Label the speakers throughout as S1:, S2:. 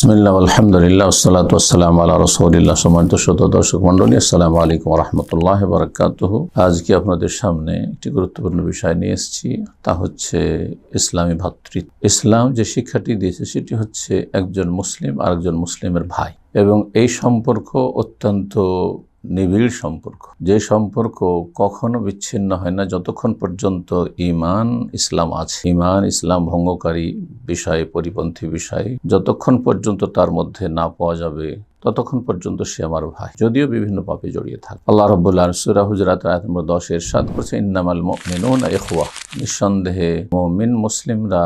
S1: বিসমিল্লাহ, আলহামদুলিল্লাহ সালাত আসসালাম আল্লাহ রসৌলিল্লাহ। সম্মানিত শত দর্শক মন্ডলী আসসালামু আলাইকুম রহমতুল্লাহ বারাকাতুহু আজকে আপনাদের সামনে একটি গুরুত্বপূর্ণ বিষয় নিয়ে এসেছি, তা হচ্ছে ইসলামী ভাতৃত্ব। ইসলাম যে শিক্ষাটি দিয়েছে, সেটি হচ্ছে একজন মুসলিম আর একজন মুসলিমের ভাই। এবং এই সম্পর্ক অত্যন্ত নিবিড় সম্পর্ক। যে সম্পর্ক কখনো বিচ্ছিন্ন হয় না। যতক্ষণ পর্যন্ত ইমান ইসলাম আছে, ইমান ইসলাম ভঙ্গকারী বিষয়ে, পরিপন্থী বিষয়ে, যতক্ষণ পর্যন্ত তার মধ্যে না পাওয়া যাবে ততক্ষণ পর্যন্ত সে আমার ভাই। যদিও বিভিন্ন পাপে জড়িয়ে থাকে। আল্লাহ রব্বুল্লাহ সুরা হুজরাত আয়াত নম্বর দশ এর সাত করছে ইন্নামাল এখওয়া নিঃসন্দেহে মমিন মুসলিমরা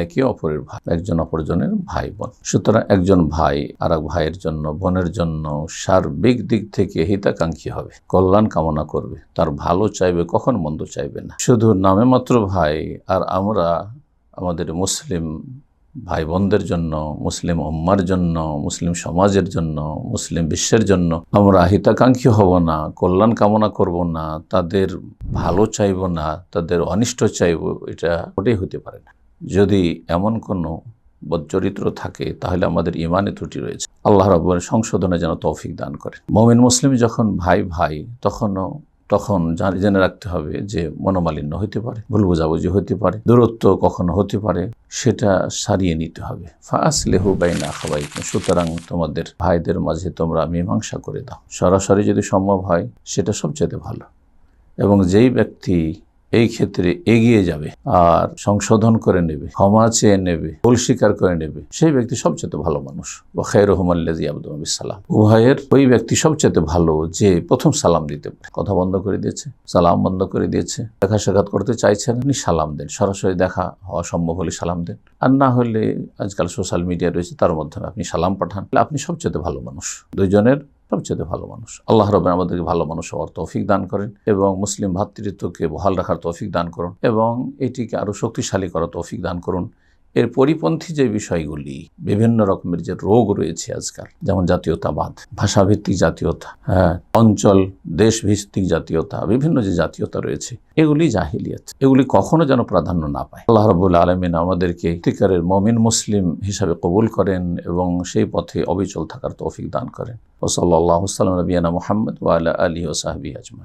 S1: একে অপরের ভাই, একজন অপরজনের ভাই বোন। সুতরাং একজন ভাই আর এক ভাইয়ের জন্য, বোনের জন্য সার্বিক দিক থেকে হিতাকাঙ্ক্ষী হবে, কল্যাণ কামনা করবে, তার ভালো চাইবে, কখন মন্দ চাইবে না। শুধু নামে মাত্র ভাই আর আমরা আমাদের মুসলিম ভাই বোনদের জন্য, মুসলিম উম্মার জন্য, মুসলিম সমাজের জন্য, মুসলিম বিশ্বের জন্য আমরা হিতাকাঙ্ক্ষী হব না, কল্যাণ কামনা করব না, তাদের ভালো চাইব না, তাদের অনিষ্ট চাইব, এটা ওটাই হতে পারে না। যদি এমন কোনো বদচরিত্র থাকে, তাহলে আমাদের ইমানে ত্রুটি রয়েছে। আল্লাহ রব্বর সংশোধনে যেন তৌফিক দান করে মমিন মুসলিম যখন ভাই ভাই তখনও তখন জান- রাখতে হবে যে মনোমালিন্য হতে পারে, ভুল বোঝাবুঝি হতে পারে, দূরত্ব কখনো হতে পারে, সেটা সারিয়ে নিতে হবে। ফাঁস লেহু বাইনা খাবাই সুতরাং তোমাদের ভাইদের মাঝে তোমরা মীমাংসা করে দাও। সরাসরি যদি সম্ভব হয়, সেটা সবচেয়ে ভালো। এবং যেই ব্যক্তি এই ক্ষেত্রে এগিয়ে যাবে আর সংশোধন করে নেবে, ক্ষমা চেয়ে নেবে, ভুল স্বীকার করে নেবে। সেই ব্যক্তি সবচেয়ে ভালো মানুষ। ও রহমাল্লাজি আব্দুল সালাম। উভয়ের ওই ব্যক্তি সবচেয়ে ভালো যে প্রথম সালাম দিতে পারে। কথা বন্ধ করে দিয়েছে, সালাম বন্ধ করে দিয়েছে দেখা সাক্ষাৎ করতে চাইছেন আপনি সালাম দেন, সরাসরি দেখা হওয়া সম্ভব হলে সালাম দেন। আর না হলে আজকাল সোশ্যাল মিডিয়া রয়েছে, তার মাধ্যমে আপনি সালাম পাঠান। আপনি সবচেয়ে ভালো মানুষ। দুইজনের সবচেয়ে ভালো মানুষ। আল্লাহ রবেন আমাদেরকে ভালো মানুষ হওয়ার তৌফিক দান করেন এবং মুসলিম ভাতৃত্বকে বহাল রাখার তৌফিক দান করুন এবং এটিকে আরও শক্তিশালী করার তৌফিক দান করুন। এর পরিপন্থী যে বিষয়গুলি, বিভিন্ন রকমের যে রোগ রয়েছে আজকাল, যেমন জাতীয়তাবাদ, ভাষাভিত্তিক জাতীয়তা হ্যাঁ অঞ্চল, দেশভিত্তিক জাতীয়তা, বিভিন্ন যে জাতীয়তা রয়েছে, এগুলি জাহিলিয়াত। এগুলি কখনো যেন প্রাধান্য না পায়। আল্লাহ রবুল্লা আলমিন আমাদেরকে ইতিকারের মমিন মুসলিম হিসাবে কবুল করেন এবং সেই পথে অবিচল থাকার তৌফিক দান করেন। ওসল্লাহ সাল্লাম নবীনা মোহাম্মদ ওয়ালা আলী ও সাহাবি আজমা